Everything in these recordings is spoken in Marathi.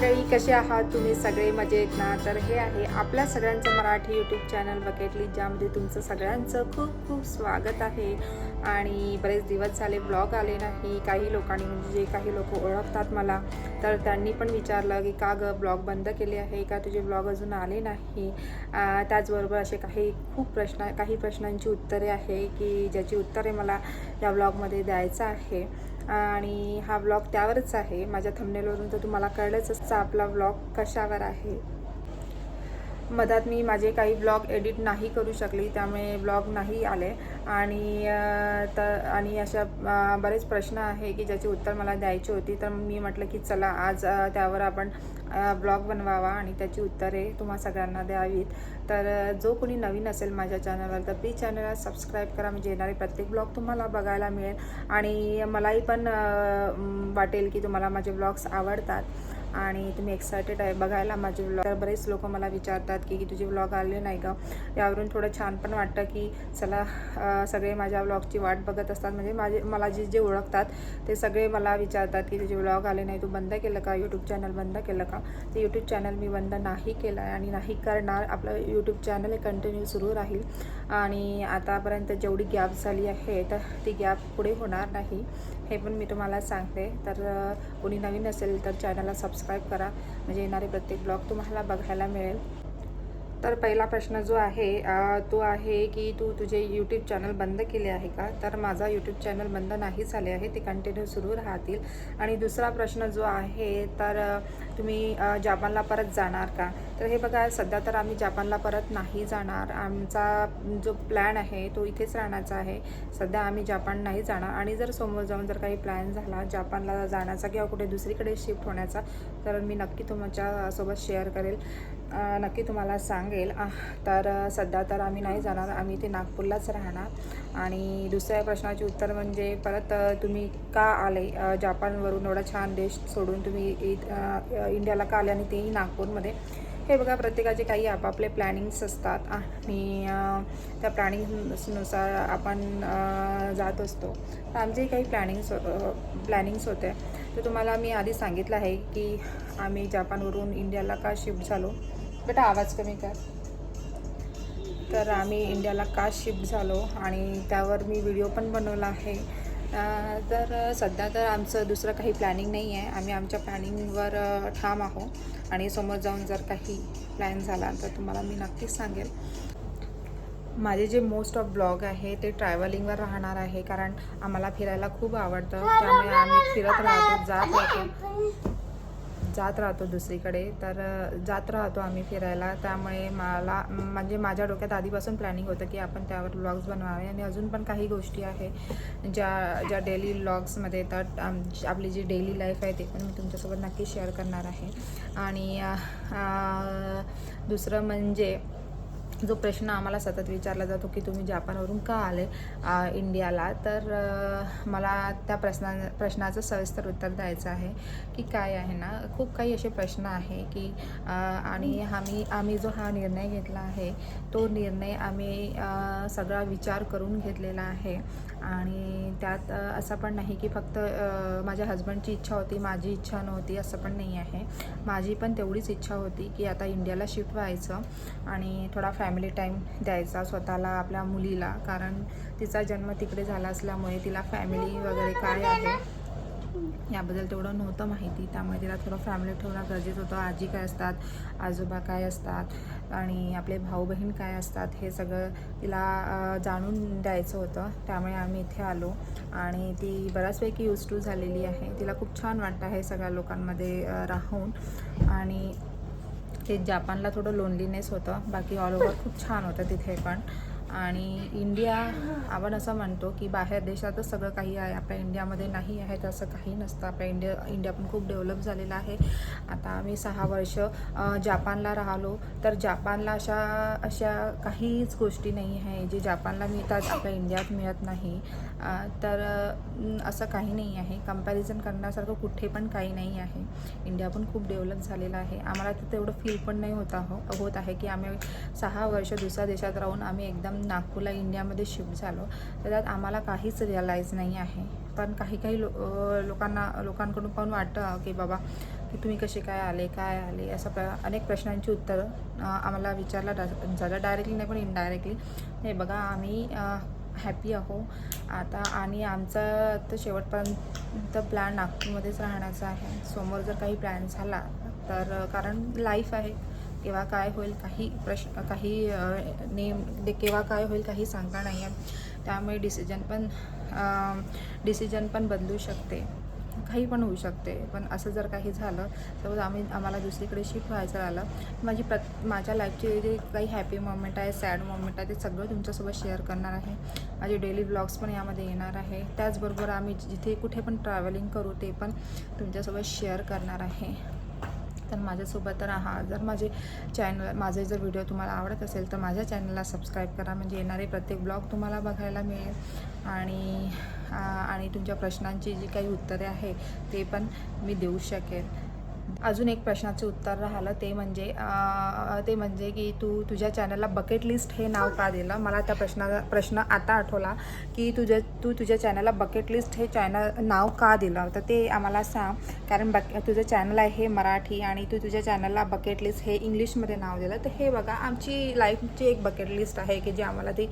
मंडळी कसे आहात तुम्ही सगळे? मजेत ना? तर हे आहे आपल्या सगळ्यांचं मराठी यूट्यूब चॅनल बकेटली ज्यामध्ये तुमचं सगळ्यांचं खूप खूप स्वागत आहे. आणि बरेच दिवस झाले ब्लॉग आले नाही. काही लोकांनी म्हणजे जे काही लोक ओळखतात मला तर त्यांनी पण विचारलं की का ग ब्लॉग बंद केले आहे? का तुझे ब्लॉग अजून आले नाही? त्याचबरोबर असे काही खूप प्रश्न काही प्रश्नांची उत्तरे आहे की ज्याची उत्तरे मला या ब्लॉगमध्ये द्यायचं आहे. आणि हा ब्लॉग त्यावरच आहे. माझ्या थंबनेलवरून तर तुम्हाला कळलंच असतं आपला ब्लॉग कशावर आहे. मधात मी माझे काही ब्लॉग एडिट नाही करू शकली त्यामुळे ब्लॉग नाही आले. आणि तर आणि अशा बरेच प्रश्न आहे की ज्याची उत्तर मला द्यायची होती. तर मी म्हटलं की चला आज त्यावर आपण ब्लॉग बनवावा आणि त्याची उत्तरे तुम्हा सगळ्यांना द्यावीत. तर जो कोणी नवीन असेल माझ्या चॅनलवर तर प्लीज चॅनलला सबस्क्राईब करा. म्हणजे येणारे प्रत्येक ब्लॉग तुम्हाला बघायला मिळेल. आणि मलाही पण वाटेल की तुम्हाला माझे ब्लॉग्स आवडतात. आणि तुम्ही एक्सायटेड आहे. बघायला माझे व्लॉग तर बरेच लोक मला विचारतात की की तुझे व्लॉग आले नाही का? यावरून थोडं छान पण वाटतं की चला सगळे माझ्या व्लॉगची वाट बघत असतात. म्हणजे माझे मला जे जे ओळखतात ते सगळे मला विचारतात की तुझे व्लॉग आले नाही. तू बंद केलं का? यूट्यूब चॅनल बंद केलं का? ते यूट्यूब चॅनल मी बंद नाही केलं आहे आणि नाही करणार. आपलं यूट्यूब चॅनल हे कंटिन्यू सुरू राहील. आणि आतापर्यंत जेवढी गॅप झाली आहे तर ती गॅप पुढे होणार नाही. हे पण मी तुम्हाला सांगते. तर कोणी नवीन असेल तर चॅनलला सबस्क्राईब करा. म्हणजे येणारे प्रत्येक ब्लॉग तुम्हाला बघायला मिळेल. तर पहिला प्रश्न जो आहे तो आहे की तू तुझे यूट्यूब चॅनल बंद केले आहे का? तर माझा यूट्यूब चॅनल बंद नाही झाले आहे ते कंटिन्यू सुरू राहतील. आणि दुसरा प्रश्न जो आहे तर तुम्ही जापानला परत जाणार का? तर हे बघा सध्या तर आम्ही जापानला परत नाही जाणार. आमचा जो प्लॅन आहे तो इथेच राहण्याचा आहे. सध्या आम्ही जापान नाही जाणार. आणि जर समोर जाऊन जर काही प्लॅन झाला जापानला जाण्याचा किंवा कुठे दुसरीकडे शिफ्ट होण्याचा तर मी नक्की तुमच्यासोबत शेअर करेल. नक्की तुम्हाला सांगेल. तर सध्या तर आम्ही नाही जाणार. आम्ही इथे नागपूरलाच राहणार. आणि दुसऱ्या प्रश्नाचे उत्तर म्हणजे परत तुम्ही का आले? जापानवरून एवढा छान देश सोडून तुम्ही इंडियाला का आले? आणि तेही नागपूरमध्ये. हे बघा प्रत्येकाचे काही आपापले प्लॅनिंग्स असतात. आणि त्या प्लॅनिंग्सनुसार आपण जात असतो. तर आमचेही काही प्लॅनिंग्स प्लॅनिंग्स होते तर तुम्हाला मी आधी सांगितलं आहे की आम्ही जापानवरून इंडियाला का शिफ्ट झालो? बेटा आवाज कमी कर. तर आम्ही इंडियाला का शिफ्ट झालो आणि त्यावर मी व्हिडिओ पण बनवला आहे. तर सध्या तर आमचं दुसरं काही प्लॅनिंग नाही आहे. आम्ही आमच्या प्लॅनिंगवर ठाम आहो आणि समोर जाऊन जर काही प्लॅन झाला तर तुम्हाला मी नक्कीच सांगेल. माझे जे मोस्ट ऑफ ब्लॉग आहे ते ट्रॅव्हलिंगवर राहणार आहे. कारण आम्हाला फिरायला खूप आवडतं. त्यामुळे आम्ही फिरत राहतो जात राहतो. जात राहतो दुसरीकडे तर जात राहतो आम्ही फिरायला. त्यामुळे मला म्हणजे माझ्या डोक्यात आधीपासून प्लॅनिंग होतं की आपण त्यावर ब्लॉग्स बनवावे. आणि अजून पण काही गोष्टी आहे ज्या ज्या डेली ब्लॉग्समध्ये येतात आमची आपली जी डेली लाईफ आहे ते पण मी तुमच्यासोबत नक्की शेअर करणार आहे. आणि दुसरं म्हणजे जो प्रश्न आम्हाला सतत विचारला जातो की तुम्ही जापानवरून का आले इंडियाला तर मला त्या प्रश्ना प्रश्नाचं सविस्तर उत्तर द्यायचं आहे की काय आहे ना खूप काही असे प्रश्न आहे की आणि आम्ही आम्ही जो हा निर्णय घेतला आहे तो निर्णय आम्ही सगळा विचार करून घेतलेला आहे. आणि त्यात असं पण नाही की फक्त माझ्या हस्बंडची इच्छा होती माझी इच्छा नव्हती असं पण नाही आहे. माझी पण तेवढीच इच्छा होती की आता इंडियाला शिफ्ट व्हायचं आणि थोडा फॅ फॅमिली टाईम द्यायचा स्वतःला आपल्या मुलीला. कारण तिचा जन्म तिकडे झाला असल्यामुळे तिला फॅमिली वगैरे काय आहे याबद्दल तेवढं नव्हतं माहिती. त्यामुळे तिला थोडं फॅमिली ठेवणं गरजेचं होतं. आजी काय असतात आजोबा काय असतात आणि आपले भाऊ बहीण काय असतात हे सगळं तिला जाणून द्यायचं होतं. त्यामुळे आम्ही इथे आलो आणि ती बऱ्याचपैकी यूज टू झालेली आहे. तिला खूप छान वाटतं हे सगळ्या लोकांमध्ये राहून. आणि ते जापानला थोडं लोनलीनेस होतं. बाकी ऑल ओव्हर खूप छान होतं तिथे पण. आणि इंडिया आपण असं म्हणतो की बाहेर देशातच सगळं काही आहे. आपल्या इंडियामध्ये नाही आहे तसं काही नसतं. आपल्या इंडिया इंडिया पण खूप डेव्हलप झालेला आहे. आता आम्ही सहा वर्ष जापानला राहिलो. तर जापानला अशा अशा काहीच गोष्टी नाही आहे जे जापानला मिळतात आपल्या इंडियात मिळत नाही. तर असं काही नाही आहे. कंपॅरिझन करण्यासारखं कुठे पण काही नाही आहे. इंडिया पण खूप डेव्हलप झालेला आहे. आम्हाला तर तेवढं फील पण नाही होत हो होत आहे की आम्ही सहा वर्ष दुसऱ्या देशात राहून आम्ही एकदम नागपूरला इंडियामध्ये शिफ्ट झालो तर त्यात आम्हाला काहीच रिअलाईज नाही आहे. पण काही काही लो लोकांना लोकांकडून पण वाटतं की बाबा की तुम्ही कसे काय आले काय आले? असं प्र अनेक प्रश्नांची उत्तरं आम्हाला विचारला डा झालं डायरेक्टली नाही पण इनडायरेक्टली नाही बघा आम्ही हॅपी आहो आता आणि आमचा तर शेवटपर्यंत प्लॅन नागपूरमध्येच राहण्याचा आहे. समोर जर काही प्लॅन झाला तर कारण लाईफ आहे. केव्हा काय होईल काही प्रश्न काही नेम केव्हा काय होईल काही सांगता नाही आहे त्यामुळे डिसिजन पण डिसिजन पण बदलू शकते. काही पण होऊ शकते. पण असं जर काही झालं तर आम्ही आम्हाला दुसरीकडे शिफ्ट व्हायचं आलं माझी प्रत माझ्या लाईफचे जे काही हॅपी मोमेंट आहे सॅड मोमेंट आहे ते सगळं तुमच्यासोबत शेअर करणार आहे. माझे डेली ब्लॉग्स पण यामध्ये येणार आहे. त्याचबरोबर आम्ही जिथे कुठे पण ट्रॅव्हलिंग करू ते पण तुमच्यासोबत शेअर करणार आहे. तर माझ्यासोबत राहा जर माझे चॅनल माझे जर व्हिडिओ तुम्हाला आवडत असेल तर माझ्या चॅनलला सबस्क्राईब करा. म्हणजे येणारे प्रत्येक ब्लॉग तुम्हाला बघायला मिळेल. आणि आणि तुमच्या प्रश्नांची जी काही उत्तरे आहे ते पण मी देऊ शकेन. अजून एक प्रश्नाचे उत्तर राहिलं ते म्हणजे ते म्हणजे की तू तुझ्या चॅनलला बकेट लिस्ट हे नाव का दिलं? मला त्या प्रश्नाचा प्रश्न आता आठवला की तुझ्या तू तुझ्या चॅनलला बकेट लिस्ट हे चॅनल नाव का दिलं? तर ते आम्हाला सांग. कारण बक तुझं चॅनल आहे हे मराठी आणि तू तुझ्या चॅनलला बकेट लिस्ट हे इंग्लिशमध्ये नाव दिलं. तर हे बघा आमची लाईफची एक बकेट लिस्ट आहे की जे आम्हाला ती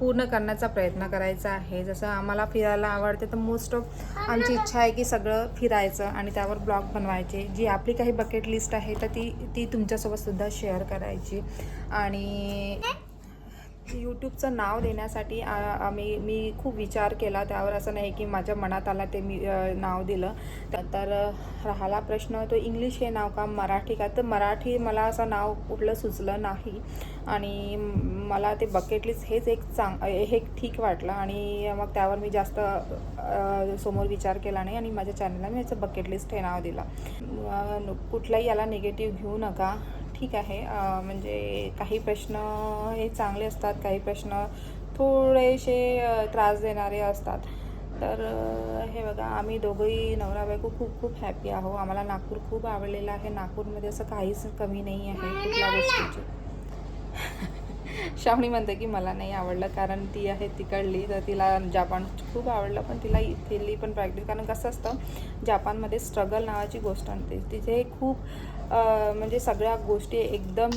पूर्ण करण्याचा प्रयत्न करायचा आहे. जसं आम्हाला फिरायला आवडते तर मोस्ट ऑफ आमची इच्छा आहे की सगळं फिरायचं आणि त्यावर ब्लॉग बनवायचे. जी आपली काही बकेट लिस्ट आहे तर ती ती तुमच्यासोबत सुद्धा शेअर करायची. आणि यूट्यूबचं नाव देण्यासाठी आम्ही मी खूप विचार केला. त्यावर असं नाही की माझ्या मनात आला ते मी नाव दिलं. तर राहिला प्रश्न तो इंग्लिश हे नाव का मराठी का? तर मराठी मला असं नाव कुठलं सुचलं नाही. आणि मला ते बकेट लिस्ट हेच एक चांग हे ठीक वाटलं. आणि मग त्यावर मी जास्त समोर विचार केला नाही. आणि माझ्या चॅनलला मी याचं बकेट लिस्ट हे नाव दिलं. कुठलाही याला निगेटिव्ह घेऊ नका. ठीक आहे. म्हणजे काही प्रश्न हे चांगले असतात काही प्रश्न थोडेसे त्रास देणारे असतात. तर हे बघा आम्ही दोघंही नवरा बायको खूप खूप हॅपी आहो आम्हाला नागपूर खूप आवडलेलं आहे. नागपूरमध्ये असं काहीच कमी नाही आहे कुठल्या गोष्टीची. श्रावणी म्हणते की मला नाही आवडलं कारण ती आहे तिकडली तर तिला जापान खूप आवडलं पण तिला इथली पण प्रॅक्टिस कारण कसं असतं जापानमध्ये स्ट्रगल नावाची गोष्ट आणते तिथे खूप म्हणजे सगळ्या गोष्टी एकदम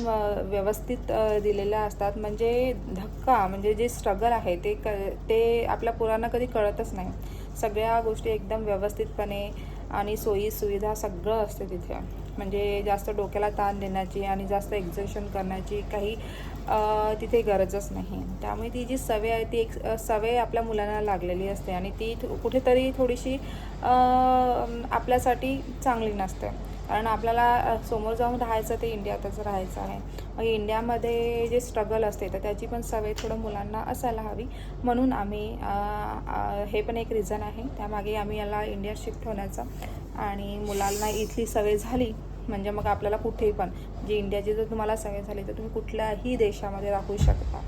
व्यवस्थित दिलेल्या असतात. म्हणजे धक्का म्हणजे जे स्ट्रगल आहे ते क ते आपल्या पुरांना कधी कळतच नाही. सगळ्या गोष्टी एकदम व्यवस्थितपणे आणि सोयी सुविधा सगळं असते तिथे. म्हणजे जास्त डोक्याला ताण देण्याची आणि जास्त एक्झर्शन करण्याची काही तिथे गरजच नाही. त्यामुळे ती जी सवय आहे ती एक सवय आपल्या मुलांना लागलेली असते आणि ती कुठेतरी थोडीशी आपल्यासाठी चांगली नसते. कारण आपल्याला समोर जाऊन राहायचं ते इंडियातच राहायचं आहे. मग इंडियामध्ये जे स्ट्रगल असते तर त्याची पण सवय थोडं मुलांना असायला हवी. म्हणून आम्ही हे पण एक रिझन आहे. त्यामागे आम्ही याला इंडिया शिफ्ट होण्याचा आणि मुलांना इथली सवय झाली म्हणजे मग आपल्याला कुठेही पण जी इंडियाची जर तुम्हाला सवय झाली तर तुम्ही कुठल्याही देशामध्ये राहू शकता.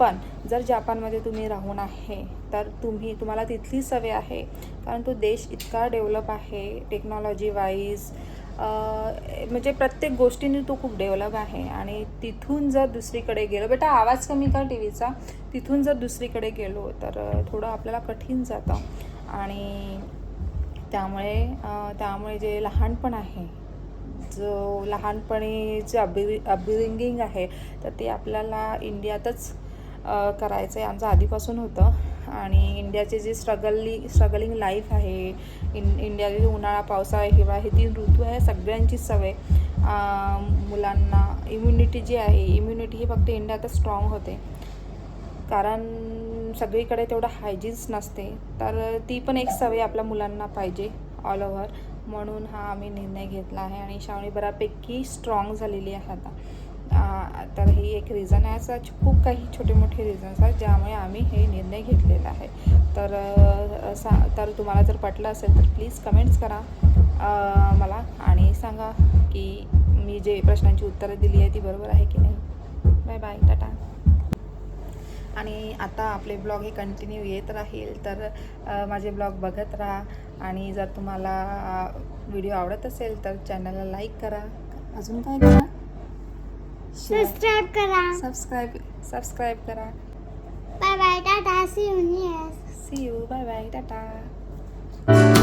पण जर जापानमध्ये तुम्ही राहून आहे तर तुम्ही तुम्हाला तिथली सवय आहे. कारण तो देश इतका डेव्हलप आहे टेक्नॉलॉजी वाईज म्हणजे प्रत्येक गोष्टीने तो खूप डेव्हलप आहे. आणि तिथून जर दुसरीकडे गेलो बेटा आवाज कमी कर टी व्हीचा तिथून जर दुसरीकडे गेलो तर थोडं आपल्याला कठीण जातं. आणि त्यामुळे त्यामुळे जे लहानपण आहे जो लहानपणी जे अपब्रि अपब्रिंगिंग आहे तर ते आपल्याला इंडियातच करायचं आहे आमचं आधीपासून होतं. आणि इंडियाचे जे स्ट्रगलली स्ट्रगलिंग लाईफ आहे इन इंडियाचे जे उन्हाळा पावसाळा हिवाळा हे तीन ऋतू आहे सगळ्यांची सवय. मुलांना इम्युनिटी जी आहे इम्युनिटी ही फक्त इंडियातच स्ट्रॉंग होते. कारण सगळीकडे तेवढं हायजीन्स नसते. तर ती पण एक सवय आपल्या मुलांना पाहिजे ऑल ओव्हर म्हणून हा आम्ही निर्णय घेतला आहे आणि श्रावणी बऱ्यापैकी स्ट्रॉंग झालेली आहे आता. तर ही एक रिझन आहे. असं खूप काही छोटे मोठे रिझन्स आहेत ज्यामुळे आम्ही हे निर्णय घेतलेला आहे. तर सा तर तुम्हाला जर पटलं असेल तर प्लीज कमेंट्स करा. मला आणि सांगा की मी जे प्रश्नांची उत्तरं दिली आहे ती बरोबर आहे की नाही. Bye bye tata. आणि आता आपले ब्लॉग हे कंटिन्यू येत राहील तर माझे ब्लॉग बघत राहा. आणि जर तुम्हाला व्हिडिओ आवडत असेल तर चॅनलला लाईक करा. अजून काय करा? सबस्क्राईब करा. सबस्क्राईब सबस्क्राईब करा. Bye bye tata see you see you bye bye tata